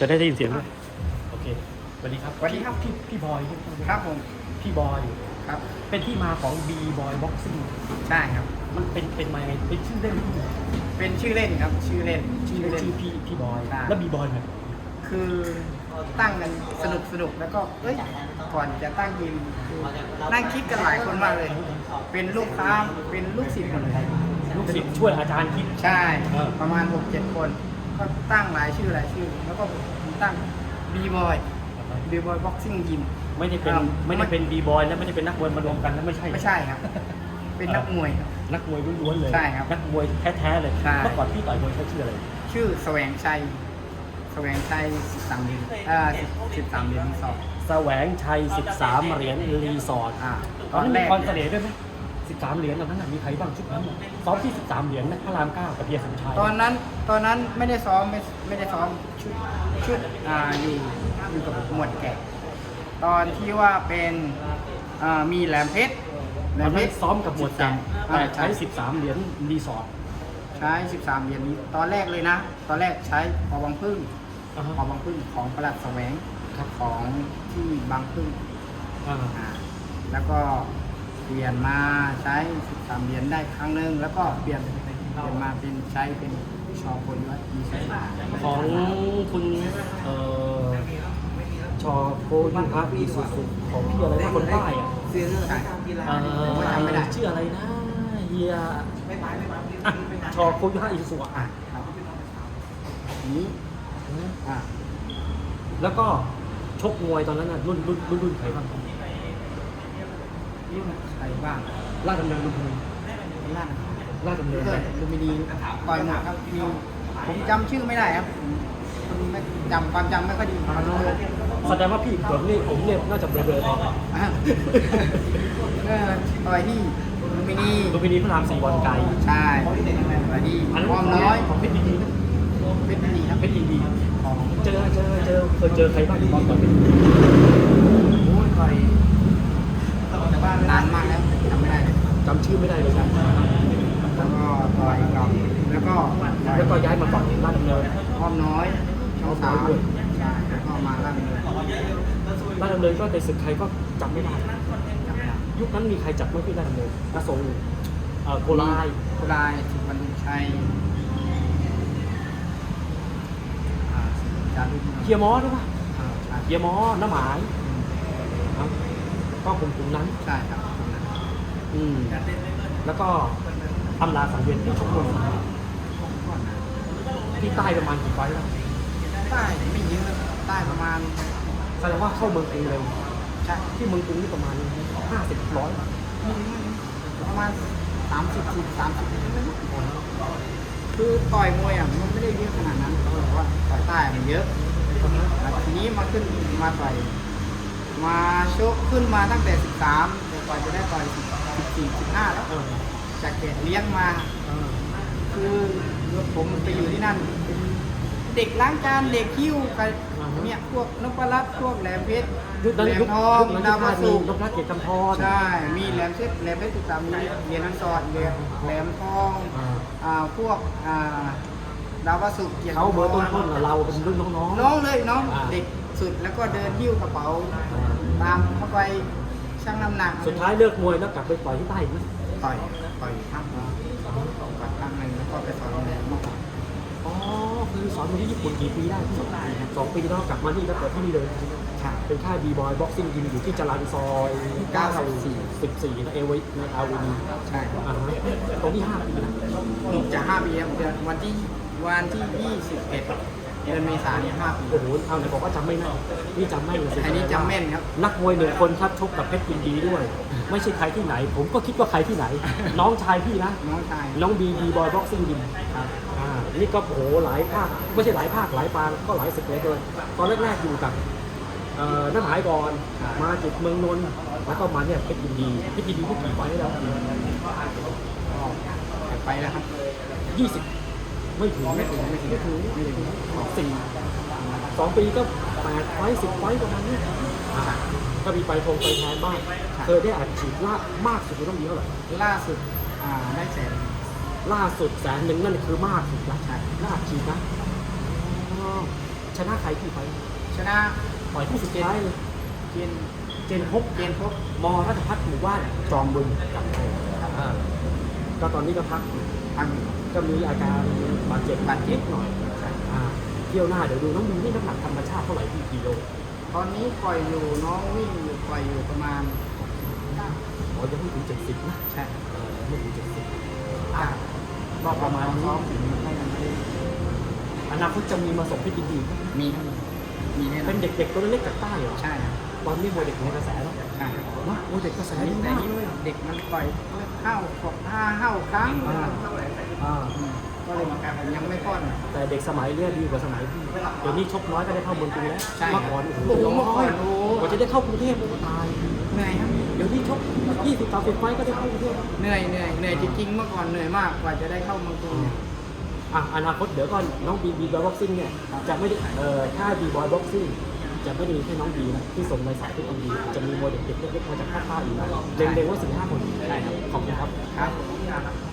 จะได้ได้ยินเสียงด้วยโอเคสวัสดีครับสวัสดีครับพี่พี่บอยครับผมพี่บอยครับ เป็นที่มาของ B Boy Boxing ใช่ครับ มันเป็นเป็นมายังไงเป็นชื่อเล่นที่เป็นชื่อเล่นครับ ชื่อเล่นชื่อเล่นชื่อพี่พี่บอยใช่แล้ว B Boy เนี่ยคือตั้งกันสนุกสนุกแล้วก็เอ้ยก่อนจะตั้งยิมคือนั่งคิดกันหลายคนมากเลย เป็นลูกค้าเป็นลูกศิษย์หมดเลยลูกศิษย์ช่วยอาจารย์คิดใช่เออประมาณ6-7คน ก็ตั้งหลายชื่อหลายชื่อ แล้วก็ผมตั้ง B Boy B Boy Boxing Gym ไม่ได้เป็นครับ ไม่ได้เป็น B Boy แล้วไม่ได้เป็นนักมวยมารวมกันแล้วไม่ใช่ ไม่ใช่ครับ เป็นนักมวยครับ นักมวยล้วนๆเลย ใช่ครับนักมวยแท้ๆเลยใช่ เมื่อก่อนพี่ต่อยมวยเขาชื่ออะไรชื่อแสวงชัยแสวงชัย13เหรียญอ่า13เหรียญที่สองแสวงชัย 13 เหรียญรีสอร์ทอ่าตอนนั้นมีคอนเสน่ห์ด้วยไหม 13 เหรียญตอนนั้นนะมีใครบ้างชุดนั้นน่ะซ้อมที่ 13 เหรียญนะพระรามเก้ากับเบียร์สมชายตอนนั้นตอนนั้นไม่ได้ซ้อมไม่ไม่ได้ซ้อมชุดชุดอ่าอยู่อยู่กับหมวดแกะตอนที่ว่าเป็นอ่ามีแหลมเพชรแหลตอมนเพนั้นชรซ้อมกับหมวดแกะอ่าแต่ใช้ใช่13 เหรียญรีสอร์ทใช้ 13 เหรียญนี้ตอนแรกเลยนะ ตอนแรกใช้พอวังพึ่งอ่าพอวังพึ่งของประหลัดแสวงของที่บางพึ่งอ่า อ่าแล้วก็ เปลี่ยนมาใช้13เหรียญได้ครั้งหนึ่งแล้วก็เปลี่ยนเปลี่ยนมาเป็นใช้เป็นชอคนวัดมีใช้ของคุณเอ่อชอโกยุพะอีสุสุของพี่อะไรนะคนใต้อะซื้อใช่เอ่อจำไม่ได้ชื่ออะไรนะเฮียชอโกยุพะอีสุสุอะอะครับนี้อะแล้วก็ชกมวยตอนนั้นน่ะรุ่นรุ่นรุ่นรุ่นใครบ้าง รุ่นใครบ้างลาดดำเนินลุมพินีล่างลาดดำเนินลูมินีต่อยหมดครับมีผมจำชื่อไม่ได้ครับผมไม่จำความจำไม่ค่อยดีขอโทษแสดงว่าพี่ผมนี่ผมเนี่ยน่าจะเบลอๆไปอะเออต่อยที่ลูมินีลุมพินีพระรามสี่บอลไกลใช่ต่อยที่อันนั้ความน้อยของเพชรดีๆนะเป็นดีครับเพชรดีของเจอเจอเจอเคยเจอใครบ้างตอนตอนเป็นโอ้ยต่อยนานมากแล้วจำไม่ได้เลย จำ ชื่อไม่ได้เลยครับแล้วก็ต่อยกับแล้วก็ต่อยแล้วก็ย้ายมาต่อยลาดดำเนินอ้อมน้อยช่องสามใช่แล้วก็มาล่างเลยลาดดำเนินก็ในศึกใครก็จำไม่ได้จำไม่ได้ยุคนั้นมีใครจับไม่พี่ลาดดำเนินกระทรงเอ่อโกลายโกลายสุวรรณชัยอ่าจารุเฮียมอด้วยป่ะอ่าใช่เฮียมอน้ำหมายครับก็กลุ่มกลุ่มนั้นใช่ครับตรงนั้น อืมแล้วก็อำลาสังเวียนที่ชกมวยก่อนนะที่ใต้ประมาณกี่ไฟล์แล้วใต้ไม่เยอะใต้ประมาณแสดงว่าเข้าเมืองกรุงเร็วใช่ที่เมืองกรุงนี่ประมาณห้าสิบร้อยประมาณสามสิบสิบสามสิบคือต่อยมวยอะมันไม่ได้เยอะขนาดนั้นเขาบอกว่าต่อยใต้มันเยอะแล้วทีนี้มาขึ้นมาต่อยมาชกขึ้นมาตั้งแต่13แต่กว่าจะได้ต่อย 14 15แล้วเออจากเกตเลี้ยงมาเออคือผมไปอยู่ที่นั่นเป็นเด็กล้างจานเด็กคิ้วกับเนี่ยพวกนพรัตน์พวกแหลมเพชรยุคนั้นแหลยุมคทองยุคนั้นดาวยุมาคสุนั้นนพรัตน์เกียรติกำพรใช่มีแหลมเพชรแหลมเพชรติดตามมีเหรียญนันสอดเหรียญแหลมทองอ่าอ่าพวกอ่าดาวสุเกียรติเขาเบอร์ต้นกำพๆอะเราเป็นรุ่นน้องน้องเลยน้องอ่าเด็กสุดแล้วก็เดินหิ้วกระเป๋าตามเข้าไป ชั่งน้ำหนักสุดท้ายเลิกมวยแล้วกลับไปต่อยที่ใต้อีกไหมต่อยต่อยพักหนึ่งต่อยพักหนึ่งแล้วก็ไปสอนโรงแรมเมื่อก่อนอ๋อคือสอนอยู่ที่ญี่ปุ่นกี่ปีได้พี่สองปีแล้วกลับมานี่แล้วเปิดที่นี่เลย ใช่ เป็นค่ายบีบอยบ็อกซิ่งยิมอยู่ที่จรัญซอย14นะเอเวในอาวีใช่อ่าฮะตรงที่5ปีนะหนุกจะห้าปีแล้วเดือนวันที่วันที่ยี่สิบเอ็ด เดือนเมษายนเนี่ยห้าปีโอ้โหเอาไหนบอกว่าจำไม่แม่นนี่จำแม่นเลยสิอันนี้จำแม่นครับ นักมวยหนึ่งคนครับชกกับเพชรยินดีด้วย ไม่ใช่ใครที่ไหน ผมก็คิดว่าใครที่ไหน น้องชายพี่นะ น้องชาย น้องบีบีบอยบ็อกซิ่งยิมครับอ่านี่ก็โอ้โหหลายภาค ไม่ใช่หลายภาคหลายปางก็หลายศึกเลยเกินตอนแรกๆอยู่กับเอ่อน้ำหมายก่อนมาจุดเมืองนนท์แล้วก็มาเนี่ยเพชรยินดีเพชรยินดีที่กี่ไฟล์แล้วก็ไปแล้วครับยี่สิบ ไม่ถึงไม่ถึงไม่ถึงไม่ถึงสี่สองปีก็แปดไฟสิบไฟประมาณนี้ก็มีไปทงไปแทนบ้างเคยได้อัดฉีดล่ามากสุดต้องมีเท่าไหร่ล่าสุดอ่าได้แสนล่าสุดแสนหนึ่งนั่นคือมากสุดล้วใช่ล่าอัดฉีดนะชนะใครกี่ไฟชนะต่อยคู่สุดท้ายเลยเจนเจนพบเจนพบมรัชพัฒน์หมู่บ้านจอมบึงกับก็ตอนนี้ก็พัก พังก็มีอาการบาดเจ็บบาดเจ็บหน่อยอ่าเที่ยวหน้าเดี๋ยวดูน้องมีนี่น้ำหนักธรรมชาติเท่าไหร่ที่กิโลตอนนี้ปล่อยอยู่น้องวิ่งอยู่ปล่อยอยู่ประมาณอ๋อยังไม่ถึงเจ็ดสิบนะใช่เออยังไม่ถึงเจ็ดสิบอะก็ประมาณนี้ซ้อมอยู่ก็ยังไม่ได้อนาคตจะมีมาส่งพี่ดินดีมีครับมีแน่นอเป็นนเด็กๆตัวเล็กๆจากใต้เหรอใช่ครับตอนนี้มวยเด็กในกระแสแล้ว ใช่นะมวยเด็กกระแสดีแต่มากนี่เลยเด็กมันปล่อยห้าหกห้าห้าครั้งอ่า อ่าอืมก็เลยยังไม่ป้อน แต่เด็กสมัยเนี้ยดีกว่าสมัยพี่เดี๋ยวนี้ชกน้อยก็ได้เข้าเมืองกรุงแล้วใช่เมื่อก่อนโอ้โหโอ้โหเมื่อก่อนโอ้โห กว่าจะได้เข้ากรุงเทพโอ้โหตาย เหนื่อยครับเดี๋ยวนี้ชก20 30ไฟต์ก็ได้เข้ากรุงเทพเหนื่อยเหนื่อยเหนื่อยจริงๆเมื่อก่อนเหนื่อยมากกว่าจะได้เข้าเมืองกรุงเนี่ย อะอนาคตเดี๋ยวก่อนน้องบีบีบอยบ็อกซิ่งเนี่ยจะไม่ได้เอ่อถ้าบีบอยบ็อกซิ่ง จะไม่ได้มีแค่น้องบีนะที่ส่งในสายที่ดีจะมีโมเด็กเด็กเล็กๆมาจากภาคใต้อีกนะเล็งๆไว้สี่ห้าคนใช่ครับขอบคุณครับครับ